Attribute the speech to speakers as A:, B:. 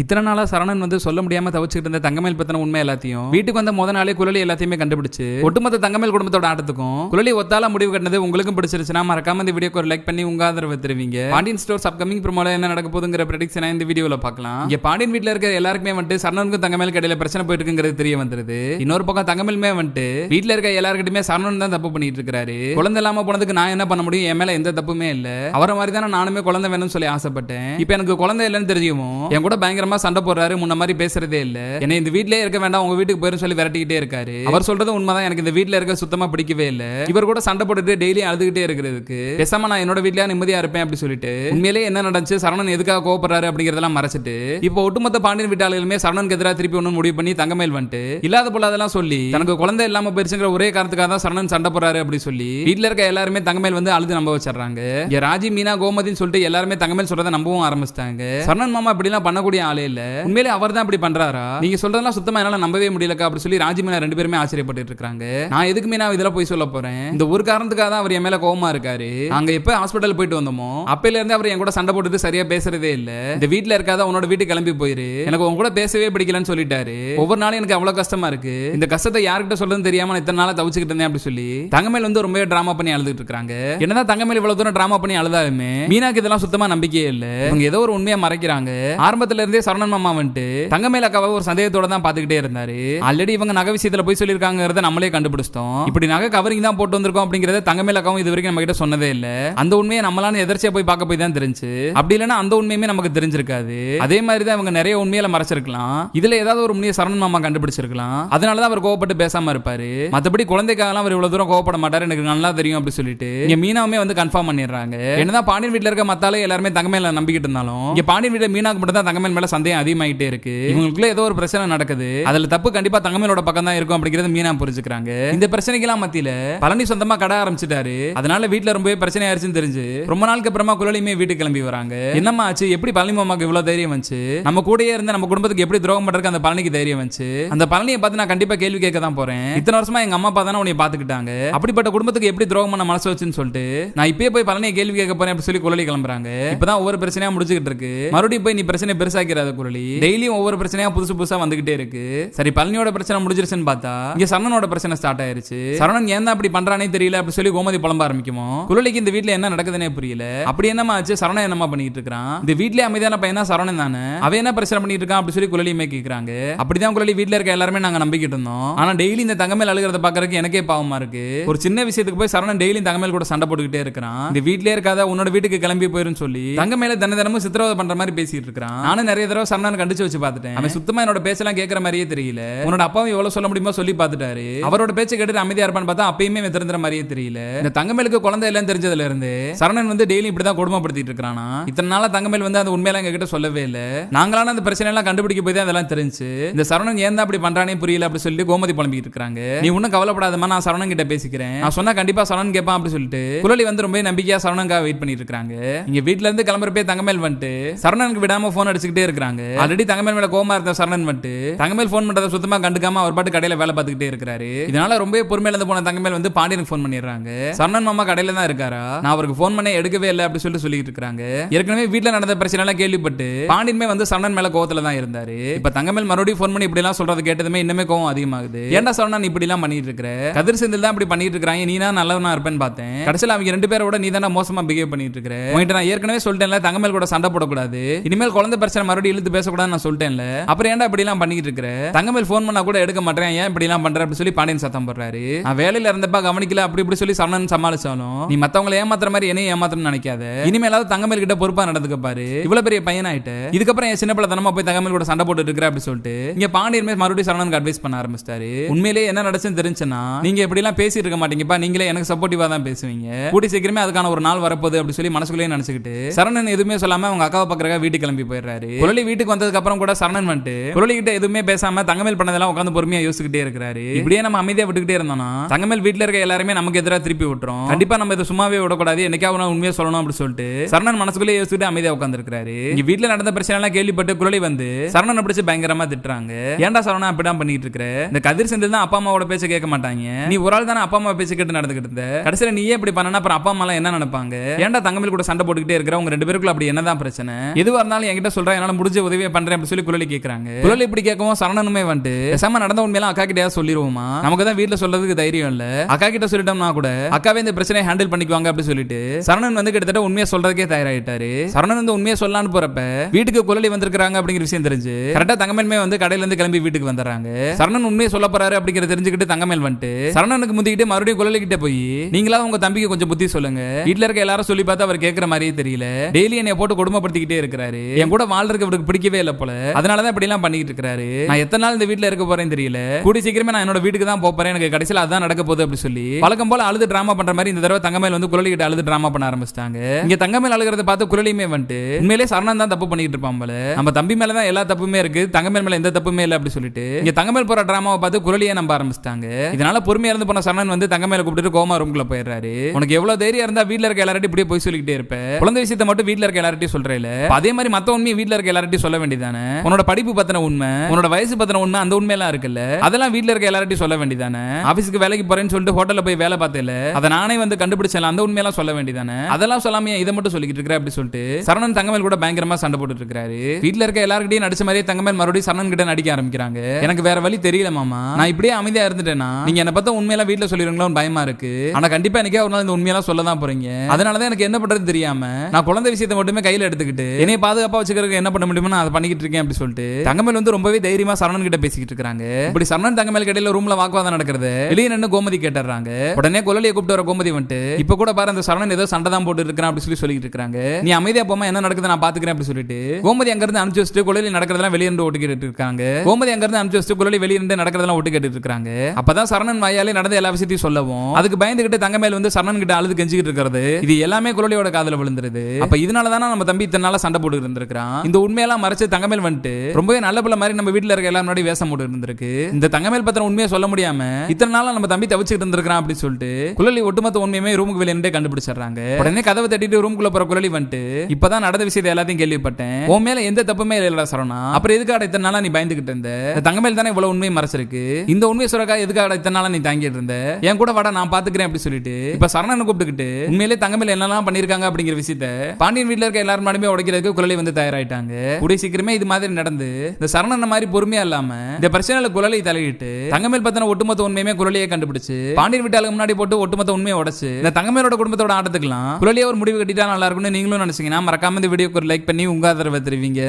A: இத்தனை நாளா சரணன் வந்து சொல்ல முடியாம தவிச்சுக்கிட்டு இருந்த தங்கமேல் பத்தின உண்மை எல்லாத்தையும் வீட்டுக்கு வந்த முத நாளே குழலி எல்லாத்தையுமே கண்டுபிடிச்சு ஒட்டுமொத்த தங்கமேல் குடும்பத்தோட ஆட்டத்துக்கும் குழலி ஒத்தால முடிவு கட்டினது உங்களுக்கும் பிடிச்சிருச்சுன்னா மறக்காம இந்த வீடியோக்கு ஒரு லைக் பண்ணி உங்க ஆதரவு தருவீங்க. பாண்டியன் ஸ்டோர்ஸ் அப்கமிங் ப்ரோமோல என்ன நடக்க போதுங்கிற ப்ரெடிக்ஷனை இந்த வீடியோல பார்க்கலாம். இங்க பாண்டியன் வீட்டில் இருக்க எல்லாருக்குமே வந்துட்டு சரணனுக்கும் தங்கமேல் கடையில பிரச்சனை போயிட்டு இருக்குங்கிறது தெரிய வந்துருது. இன்னொரு பக்கம் தங்கமேலுமே வந்துட்டு வீட்ல இருக்க எல்லாருக்கிட்டுமே சரணன் தான் தப்பு பண்ணிட்டு இருக்காரு. குழந்தை இல்லாம போனதுக்கு நான் என்ன பண்ண முடியும்? என் மேல எந்த தப்புமே இல்ல. அவரை மாதிரி தானே நானுமே குழந்தை வேணும்னு சொல்லி ஆசைப்பட்டேன். இப்போ எனக்கு குழந்தை இல்லைன்னு தெரியும்? என் கூட பயங்கரமா சண்டை போடுறாரு முன்ன மாதிரி பேசுறதே இல்ல. என்ன இந்த வீட்லயே இருக்க வேண்டாம் உங்க வீட்டுக்கு போயிரும் சொல்லி விரட்டிக்கிட்டே இருக்காரு. அவர் சொல்றது உண்மைதான் எனக்கு இந்த வீட்ல இருக்க சுத்தமா பிடிக்கவே இல்ல. இவர் கூட சண்டை போட்டுட்டு டெய்லி அழுதுகிட்டே இருக்கிறதுக்கு பேசாம நான் என்னோட வீட்லயே நிம்மதியா இருப்பேன் அப்படி சொல்லிட்டு உண்மையிலேயே என்ன நடந்துச்சு சரணன் எதுக்காக கோவப்படுறாரு அப்படிங்கறதெல்லாம் மறைச்சிட்டு இப்போ ஒட்டுமொத்த பாண்டியன் வீட்டாளர்களுமே சரணனுக்கு எதிராக திருப்பி ஒன்று முடிவு பண்ணி தங்கமேல் வந்துட்டு இல்லாத போல அதெல்லாம் சொல்லி தனக்கு குழந்தை இல்லாம போயிருச்சுங்கிற ஒரே காரணத்துக்காக தான் சரணன் சண்டை போறாரு அப்படி சொல்லி வீட்ல இருக்க எல்லாருமே தங்கமேல் வந்து அழுது நம்ப வச்சிடறாங்க. ராஜி மீனா கோமதின்னு சொல்லிட்டு எல்லாருமே தங்கமேல் சொல்றதை நம்பவும் ஆரம்பிச்சிட்டாங்க. சரணன் மாமா அப்படிலாம் பண்ணக்கூடிய இல்ல. உண்மையிலே அவர் தான் இப்படி பண்றாரா? நீங்க சொல்றதெல்லாம் சுத்தமா என்னால நம்பவே முடியலக்கா அப்படி சொல்லி ராஜிமீனா ரெண்டு பேருமே ஆச்சரியப்பட்டு இருக்காங்க. நான் எதுக்குமே நான் இதெல்லாம் போய் சொல்ல போறேன். இந்த ஒரு காரணத்துக்காக தான் அவர் என் மேல கோவமா இருக்காரு. அங்க எப்ப ஹாஸ்பிட்டல் போயிட்டு வந்தோமோ அப்பையில இருந்து அவர் என் கூட சண்டை போட்டுட்டு சரியா பேசுறதே இல்ல. இந்த வீட்டுல இருக்காத உன்னோட வீட்டுக்கு கிளம்பி போயிரு. எனக்கு உன் கூட பேசவே பிடிக்கலன்னு சொல்லிட்டாரு. ஒவ்வொரு நாளும் எனக்கு அவ்வளவு கஷ்டமா இருக்கு. இந்த கஷ்டத்தை யார்கிட்ட சொல்றதுன்னு தெரியாம இத்தனை நாளா தவிச்சுக்கிட்டு இருந்தேன் அப்படி சொல்லி தங்கமேல் வந்து ரொம்பவே டிராமா பண்ணி அழுதுட்டு இருக்காங்க. என்னதான் தங்கமேல் இவ்வளவு தூரம் டிராமா பண்ணி அழுதாலுமே மீனாக்கு இதெல்லாம் சுத்தமா நம்பிக்கையே இல்ல. இவங்க ஏதோ ஒரு உண்மையை மறைக்கிறாங்க. ஆரம்பத்துல இருந்தே சரணன் மாமா வந்துட்டு தங்கமேல அக்காவை ஒரு சந்தேகத்தோட தான் பாத்துக்கிட்டே இருந்தாரு. ஆல்ரெடி இவங்க நகை விஷயத்துல போய் சொல்லியிருக்காங்கிறத நம்மளே கண்டுபிடிச்சிட்டோம். இப்படி நகை கவரிங் தான் போட்டு வந்திருக்கோம் அப்படிங்கறத தங்கமேல அக்காவும் இது வரைக்கும் நம்ம கிட்ட சொன்னதே இல்ல. அந்த உண்மையை நம்மளால எதிர்ச்சியா போய் பார்க்க போய் தான் தெரிஞ்சு. அப்படி இல்லைன்னா அந்த உண்மையுமே நமக்கு தெரிஞ்சிருக்காது. அதே மாதிரி தான் இவங்க நிறைய உண்மையில மறைச்சிருக்கலாம். இதுல ஏதாவது ஒரு உண்மையை சரணன் மாமா கண்டுபிடிச்சிருக்கலாம். அதனாலதான் அவர் கோவப்பட்டு பேசாம இருப்பாரு. மத்தபடி குழந்தைக்காகலாம் அவர் இவ்வளவு தூரம் கோவப்பட மாட்டாரு. எனக்கு நல்லா தெரியும் அப்படி சொல்லிட்டு இங்க மீனாவுமே வந்து கன்ஃபார்ம் பண்ணிடுறாங்க. என்னதான் பாண்டியன் வீட்ல இருக்க மத்தாலே எல்லாருமே தங்கமேல நம்பிக்கிட்டு இருந்தாலும் இங்க பாண்டியன் வீட்டுல மீனாக்கு மட்டும் தான் தங்கமேல் மேல சந்தேகம் அதிகமாயிட்டே இருக்கு. இவங்களுக்குள்ள ஏதோ ஒரு பிரச்சனை நடக்குது. அதுல தப்பு கண்டிப்பா தங்கமேலோட பக்கம் தான் இருக்கும் அப்படிங்கறது மீனா புரிஞ்சுக்கிறாங்க. இந்த பிரச்சனைக்கெல்லாம் மத்தியில பழனி சொந்தமா கடை ஆரம்பிச்சிட்டாரு. அதனால வீட்டுல ரொம்பவே பிரச்சனை ஆயிடுச்சுன்னு தெரிஞ்சு ரொம்ப நாளுக்கு அப்புறமா குழலியுமே வீட்டுக்கு கிளம்பி வராங்க. என்னம்மா ஆச்சு? எப்படி பழனி மாமாக்கு இவ்வளவு தைரியம் வந்துச்சு? நம்ம கூடயே இருந்து நம்ம குடும்பத்துக்கு எப்படி துரோகம் பண்றதுக்கு அந்த பழனிக்கு தைரியம் வந்துச்சு? அந்த பழனியை பார்த்து நான் கண்டிப்பா கேள்வி கேட்க தான் போறேன். இத்தனை வருஷமா எங்க அம்மா அப்பா தானே உன்னை பாத்துக்கிட்டாங்க அப்படிப்பட்ட குடும்பத்துக்கு எப்படி துரோகம் பண்ண மனசு வச்சுன்னு சொல்லிட்டு நான் இப்பயே போய் பழனியை கேள்வி கேட்க போறேன் அப்படின்னு சொல்லி குழலி கிளம்புறாங்க. இப்பதான் ஒவ்வொரு பிரச்சனையா முடிச்சுக்கிட்டு இருக்கு. மறுபடியும் போய் நீ பிரச்சனை முடியாத குரலி. டெய்லியும் ஒவ்வொரு பிரச்சனையா புதுசு புதுசா வந்துகிட்டே இருக்கு. சரி பழனியோட பிரச்சனை முடிஞ்சிருச்சுன்னு பார்த்தா இங்க சரணனோட பிரச்சனை ஸ்டார்ட் ஆயிருச்சு. சரணன் ஏன் அப்படி பண்றானே தெரியல அப்படி சொல்லி கோமதி புலம்ப ஆரம்பிக்குமோ? குரலிக்கு இந்த வீட்டுல என்ன நடக்குதுன்னே புரியல. அப்படி என்னமா ஆச்சு? சரணன் என்னமா பண்ணிட்டு இருக்கான்? இந்த வீட்லயே அமைதியான பையன் தான் சரணன் தானே? அவன் என்ன பிரச்சனை பண்ணிட்டு இருக்கான்? அப்படி சொல்லி குழலியுமே கேக்குறாங்க. அப்படிதான் குழலி வீட்டுல இருக்க எல்லாருமே நாங்க நம்பிக்கிட்டு இருந்தோம். ஆனா டெய்லி இந்த தங்கமேல் அழுகிறத பாக்குறதுக்கு எனக்கே பாவமா இருக்கு. ஒரு சின்ன விஷயத்துக்கு போய் சரணன் டெய்லி தங்கமேல் கூட சண்டை போட்டுக்கிட்டே இருக்கிறான். இந்த வீட்லயே இருக்காத உன்னோட வீட்டுக்கு கிளம்பி போயிருன்னு சொல்லி தங்கமேல தின தினமும் சித்திரவதை பண்ற மாதிரி பேசிட்டு இருக்கான் நானும் நிறைய தடவை சரணன் கண்டிச்சு வச்சு பார்த்துட்டேன். அவன் சுத்தமா என்னோட பேச்செல்லாம் கேட்கற மாதிரியே தெரியல. உன்னோட அப்பாவும் எவ்வளவு சொல்ல முடியுமோ சொல்லி பார்த்துட்டாரு. அவரோட பேச்சை கேட்டு அமைதியா இருப்பான்னு பார்த்தா அப்பயுமே தெரிஞ்சுற மாதிரியே தெரியல. இந்த தங்கமேலுக்கு குழந்தை இல்லைன்னு தெரிஞ்சதுல இருந்து சரணன் வந்து டெய்லி இப்படிதான் கொடுமைப்படுத்திட்டு இருக்கானா இத்தனை நாளா தங்கமேல் வந்து அந்த உண்மையெல்லாம் எங்க கிட்ட சொல்லவே இல்ல. நாங்களான அந்த பிரச்சனை எல்லாம் கண்டுபிடிக்க போய் தான் அதெல்லாம் தெரிஞ்சு இந்த சரணன் ஏன் அப்படி பண்றானே புரியல அப்படி சொல்லி கோமதி புலம்பிட்டு இருக்காங்க நீ ஒன்னும் கவலைப்படாதமா நான் சரணன் கிட்ட பேசிக்கிறேன். நான் சொன்னா கண்டிப்பா சரணன் கேட்பான் அப்படி சொல்லிட்டு குரலி வந்து ரொம்ப நம்பிக்கையா சரணனுக்காக வெயிட் பண்ணிட்டு இருக்காங்க இங்க வீட்ல இருந்து கிளம்புறப்பே தங்கமேல் வந்துட்டு சரணனுக்கு விடாம போன் அடிச்சுக்கிட்டே எடுக்கிறாங்க ஆல்ரெடி தங்கமேல் மேல கோமா இருந்த சரணன் மட்டும் தங்கமேல் போன் பண்றத சுத்தமா கண்டுக்காம அவர் பாட்டு கடையில வேலை பார்த்துக்கிட்டே இருக்காரு இதனால ரொம்ப பொறுமையில இருந்து போன தங்கமேல் வந்து பாண்டியனுக்கு ஃபோன் பண்ணிடுறாங்க. சரணன் மாமா கடையில தான் இருக்காரா? நான் அவருக்கு ஃபோன் பண்ண எடுக்கவே இல்லை அப்படின்னு சொல்லிட்டு சொல்லிட்டு இருக்காங்க ஏற்கனவே வீட்டுல நடந்த பிரச்சனை எல்லாம் கேள்விப்பட்டு பாண்டியனுமே வந்து சரணன் மேல கோவத்துல தான் இருந்தாரு. இப்ப தங்கமேல் மறுபடியும் ஃபோன் பண்ணி இப்படி எல்லாம் சொல்றது கேட்டதுமே இன்னுமே கோவம் அதிகமாகுது. ஏன்டா சரணன் இப்படி எல்லாம் பண்ணிட்டு இருக்கிற? கதிர் செந்தில் தான் இப்படி பண்ணிட்டு இருக்காங்க நீ தான் நல்லவனா இருப்பேன்னு பார்த்தேன். கடைசியில் அவங்க ரெண்டு பேரோட நீ தானே மோசமா பிஹேவ் பண்ணிட்டு இருக்கிற? உங்ககிட்ட நான் ஏற்கனவே சொல்லிட்டேன்ல தங்கமேல் கூட சண்டை போடக்கூடாது. இனிமேல் குழந்தை பிரச்சனை மறுபடியும் இழுத்து பேசக்கூடாதுன்னு நான் சொல்லிட்டேன்ல. அப்புறம் ஏன்டா இப்படி எல்லாம் பண்ணிட்டு இருக்கிற? தங்கமேல் ஃபோன் பண்ணா கூட எடுக்க மாட்டேன். ஏன் இப்படி எல்லாம் பண்ற? அப்படி சொல்லி பாண்டியன் சத்தம் போடுறாரு. நான் வேலையில இருந்தப்ப கவனிக்கல. அப்படி இப்படி சொல்லி சரணன் சமாளிச்சாலும் நீ மத்தவங்களை ஏமாத்துற மாதிரி என்னையும் ஏமாத்தணும்னு நினைக்காத. இனிமேலாவது தங்கமேல் கிட்ட பொறுப்பா நடந்துக்க பாரு. இவ்வளவு பெரிய பையன் ஆயிட்டு இதுக்கப்புறம் என் சின்ன பிள்ளை தனமா போய் தங்கமேல் கூட சண்டை போட்டு இருக்கிற அப்படி சொல்லிட்டு இங்க பாண்டியன் மேல் மறுபடியும் சரணனுக்கு அட்வைஸ் பண்ண ஆரம்பிச்சிட்டாரு. உண்மையிலேயே என்ன நடச்சுன்னு தெரிஞ்சுன்னா நீங்க இப்படி எல்லாம் பேசிட்டு இருக்க மாட்டீங்கப்பா. நீங்களே எனக்கு சப்போர்ட்டிவா தான் பேசுவீங்க. கூடி சீக்கிரமே அதுக்கான ஒரு நாள் வரப்போகுது அப்படி சொல்லி மனசுக்குள்ளேயே நினைச்சுக்கிட்டு சரணன் எதுவுமே சொல்லாம அவங்க அக்காவை பக்கறக்கா வீட்டுக்கு கிளம்பி போயிடுறாரு. குரலி வீட்டுக்கு வந்ததுக்கு அப்புறம் கூட சரணன் வந்துட்டு குரலி கிட்ட எதுவுமே பேசாம தங்கமேல் பண்ணதெல்லாம் உட்காந்து பொறுமையா யோசிச்சுக்கிட்டே இருக்காரு இப்படியே நம்ம அமைதியா விட்டுக்கிட்டே இருந்தோம்னா தங்கமேல் வீட்டுல இருக்க எல்லாருமே நமக்கு எதிராக திருப்பி விட்டுரும். கண்டிப்பா நம்ம இதை சும்மாவே விடக்கூடாது என்னைக்காவது உண்மையா சொல்லணும் அப்படின்னு சொல்லிட்டு சரணன் மனசுக்குள்ளே யோசிச்சுட்டு அமைதியா உட்காந்துருக்காரு இங்க வீட்டுல நடந்த பிரச்சனை எல்லாம் கேள்விப்பட்டு குரலி வந்து சரணனை பிடிச்சு பயங்கரமா திட்டுறாங்க. ஏன்டா சரணா அப்படிதான் பண்ணிட்டு இருக்கிற இந்த கதிர் செந்தில் தான் அப்பா அம்மாவோட பேச்ச கேட்க மாட்டாங்க. நீ ஒரு ஆள் தானே அப்பா அம்மா பேச்சு கேட்டு நடந்துகிட்டு இருந்த? கடைசியில நீயே இப்படி பண்ணனா? அப்புறம் அப்பா அம்மா எல்லாம் என்ன நினைப்பாங்க? ஏன்டா தங்கமேல் கூட சண்டை போட்டுக்கிட்டே இருக்கிற? உங்க ரெண்டு பேருக்குள்ள அப்படி என்னதான் பிரச்சனை? எதுவா இருந்தாலும் என்கிட்ட சொல்றேன் என்னால முடிஞ்ச உதவியை பண்றேன் அப்படி சொல்லி குழலி கேட்கறாங்க குழலி இப்படி கேட்கவும் சரணனுமே வந்துட்டு பேசாம நடந்த உண்மையெல்லாம் அக்கா கிட்டயா சொல்லிடுவோமா நமக்கு தான் வீட்டுல சொல்றதுக்கு தைரியம் இல்ல. அக்கா கிட்ட சொல்லிட்டோம்னா கூட அக்காவே இந்த பிரச்சனையை ஹேண்டில் பண்ணிக்குவாங்க அப்படின்னு சொல்லிட்டு சரணன் வந்து கிட்டத்தட்ட உண்மையை சொல்றதுக்கே தயாராயிட்டாரு. சரணன் வந்து உண்மையை சொல்லலான்னு போறப்ப வீட்டுக்கு குழலி வந்திருக்காங்க அப்படிங்கிற விஷயம் தெரிஞ்சு கரெக்டா தங்கமேல்மே வந்து கடையில இருந்து கிளம்பி வீட்டுக்கு வந்துடுறாங்க. சரணன் உண்மையை சொல்ல போறாரு அப்படிங்கிற தெரிஞ்சுக்கிட்டு தங்கமேல் வந்துட்டு சரணனுக்கு முந்திக்கிட்டு மறுபடியும் குழலி கிட்ட போய் நீங்களா உங்க தம்பிக்கு கொஞ்சம் புத்தி சொல்லுங்க. வீட்டுல இருக்க எல்லாரும் சொல்லி பார்த்து அவர் கேட்கற மாதிரியே தெரியல. டெய்லி என்னை போட்டு கொடுமைப்படுத்திக்கிட்டே இருக்கிறாரு. என் கூட வாழ்றதுக்கு அவருக்கு பிடிக்கவே இல்ல போல. அதனாலதான் இப்படி எல்லாம் பண்ணிட்டு இருக்காரு நான் எத்தனை நாள் இந்த வீட்ல இருக்க போறேன்னு தெரியல. கூடி சீக்கிரமே நான் என்னோட வீட்டுக்கு தான் போறேன். எனக்கு கடைசியில் அதான் நடக்க போகுது அப்படி சொல்லி பழக்கம் போல அழுது டிராமா பண்ற மாதிரி இந்த தடவை தங்கமேல் வந்து குரலி கிட்ட அழுது டிராமா பண்ண ஆரம்பிச்சிட்டாங்க. இங்க தங்கமேல் அழுகிறத பார்த்து குரலியுமே வந்துட்டு உண்மையிலே சரணம் தான் தப்பு பண்ணிட்டு இருப்பான் போல. நம்ம தம்பி மேல தான் எல்லா தப்புமே இருக்கு தங்கமேல் மேல எந்த தப்புமே இல்லை அப்படி சொல்லிட்டு இங்க தங்கமேல் போற டிராமாவை பார்த்து குரலியே நம்ப ஆரம்பிச்சிட்டாங்க. இதனால பொறுமையா இருந்து போன சரணன் வந்து தங்கமேல கூப்பிட்டு கோமா ரூம்குள்ள போயிடுறாரு. உனக்கு எவ்வளவு தைரியம் இருந்தா வீட்டுல இருக்க எல்லார்ட்டையும் இப்படியே போய் சொல்லிக்கிட்டே இருப்பேன் குழந்தை விஷயத்தை மட்டும் வீட்டுல இருக்க எல்லார்ட்டையும் சொல்றேன் அதே மாதிரி மத்த உண்மையை வீட்டுல இருக்க எல்லார்ட்டையும் சொல்ல வேண்டியதானே உன்னோட படிப்பு பத்தின உண்மை உன்னோட வயசு பத்தின உண்மை அந்த உண்மையெல்லாம் இருக்குல்ல? அதெல்லாம் வீட்டுல இருக்க எல்லார்ட்டையும் சொல்ல வேண்டியதானே ஆபீஸ்க்கு வேலைக்கு போறேன்னு சொல்லிட்டு ஹோட்டல்ல போய் வேலை பார்த்தேல அதை நானே வந்து கண்டுபிடிச்சல அந்த உண்மையெல்லாம் சொல்ல வேண்டியதானே அதெல்லாம் சொல்லாம இதை மட்டும் சொல்லிக்கிட்டு இருக்கிற அப்படி சொல்லிட்டு சரணன் தங்கமேல் கூட பயங்கரமா சண்டை போட்டுட்டு இருக்காரு வீட்டுல இருக்க எல்லார்கிட்டையும் நடிச்ச மாதிரியே தங்கமேல் மறுபடியும் சரணன் கிட்ட நடிக்க ஆரம்பிக்கிறாங்க. எனக்கு வேற வழி தெரியல மாமா. நான் இப்படியே அமைதியா இருந்துட்டேன்னா நீங்க என்ன பார்த்தா உண்மையெல்லாம் வீட்டுல சொல்லிருங்களோன்னு பயமா இருக்கு. ஆனா கண்டிப்பா எனக்கே ஒரு நாள் இந்த உண்மையெல்லாம் சொல்ல தான் போறீங்க. அதனாலதான் எனக்கு என்ன பண்றது தெரியாம நான் குழந்தை விஷயத்தை மட்டுமே கையில எடுத்துக்கிட்டு என்னைய பாதுகாப்பா வச்சுக்கிறதுக்கு என்ன பண்ண முடியுமோ நான் அதை பண்ணிக்கிட்டு இருக்கேன் அப்படி சொல்லிட்டு. தங்கமேல் வந்து ரொம்பவே தைரியமா சரணன் கிட்ட பேசிக்கிட்டு இருக்காங்க. இப்படி சரணன் தங்கமேல் கடையில ரூம்ல வாக்குவாதம் நடக்கிறது. வெளியே நின்று கோமதி கேட்டுறாங்க. உடனே கொல்லலியை கூப்பிட்டு வர கோமதி வந்துட்டு இப்ப கூட பாரு அந்த சரணன் ஏதோ சண்டை தான் போட்டு இருக்கிறான் அப்படி சொல்லி சொல்லிட்டு இருக்காங்க. நீ அமைதியா போமா என்ன நடக்குது நான் பாத்துக்கிறேன் அப்படி சொல்லிட்டு கோமதி அங்க இருந்து அனுப்பிச்சு வச்சுட்டு குழலி நடக்கிறதெல்லாம் வெளியே இருந்து ஓட்டு கேட்டு இருக்காங்க. கோமதி அங்க இருந்து அனுப்பிச்சு வச்சுட்டு கொல்லலி வெளியே இருந்து நடக்கிறதெல்லாம் ஓட்டு கேட்டு இருக்காங்க. அப்பதான் சரணன் வாயாலே நடந்த எல்லா விஷயத்தையும் சொல்லவும் அதுக்கு பயந்துகிட்டு தங்கமேல் வந்து சரணன் கிட்ட அழுது கெஞ்சிக்கிட்டு இருக்கிறது இது எல்லாமே குரலியோட காதல விழுந்துருது. அப்ப இதனால தானே நம்ம தம்பி இத்தனை சண்டை போட்டு இருந்திருக்கான் இந்த உண்மையெல்லாம் மறைச்சு தங்கமேல் வந்துட்டு ரொம்பவே நல்ல பிள்ளை மாதிரி நம்ம வீட்ல இருக்க எல்லாரும் முன்னாடி வேஷம் போட்டு இருந்திருக்கு. இந்த தங்கமேல் பத்திரம் உண்மையை சொல்ல முடியாம இத்தனை நாளா நம்ம தம்பி தவிச்சுட்டு இருந்திருக்கான் அப்படின்னு சொல்லிட்டு குழலி ஒட்டுமொத்த உண்மையுமே ரூமுக்கு வெளியே கண்டுபிடிச்சிடுறாங்க. உடனே கதவை தட்டிட்டு ரூமுக்குள்ள போற குழலி வந்துட்டு இப்பதான் நடந்த விஷயத்தை எல்லாத்தையும் கேள்விப்பட்டேன். உன் மேல எந்த தப்புமே இல்லடா சரணா அப்புறம் எதுக்காக இத்தனை நாளா நீ பயந்துகிட்டு இருந்த? தங்கமேல் தானே இவ்வளவு உண்மையை மறைச்சிருக்கு. இந்த உண்மையை சொல்றக்கா எதுக்காக இத்தனை நாளா நீ தாங்கிட்டு இருந்த? என் கூட வாடா நான் பாத்துக்கிறேன் அப்படி சொல்லிட்டு இப்ப சரணனை கூப்பிட்டுக்கிட்டு உண்மையிலே தங்கமேல் என்னெல்லாம் பண்ணிருக்காங்க அப்படிங்கிற விஷயத்த பாண்டியன் வீட்டுல இருக்க எல்லாரும் மாடுமே உடைக்கிறதுக்கு குழலி வந்து தயாராயிட்டாங்க. கூடிய சீக்கிரமே இது மாதிரி நடந்து இந்த சரணன் மாதிரி பொறுமையா இல்லாம இந்த பிரச்சனையில குழலை தலையிட்டு தங்கமேல் பத்தின ஒட்டுமொத்த உண்மையுமே குழலியை கண்டுபிடிச்சு பாண்டியன் வீட்டாளுக்கு முன்னாடி போட்டு ஒட்டுமொத்த உண்மையை உடைச்சு இந்த தங்கமேலோட குடும்பத்தோட ஆட்டத்துக்கலாம் குழலியை ஒரு முடிவு கட்டிட்டா நல்லா இருக்கும்னு நீங்களும் நினைச்சீங்கன்னா மறக்காம இந்த வீடியோக்கு ஒரு லைக் பண்ணி உங்க ஆதரவை தெரிவிங்க.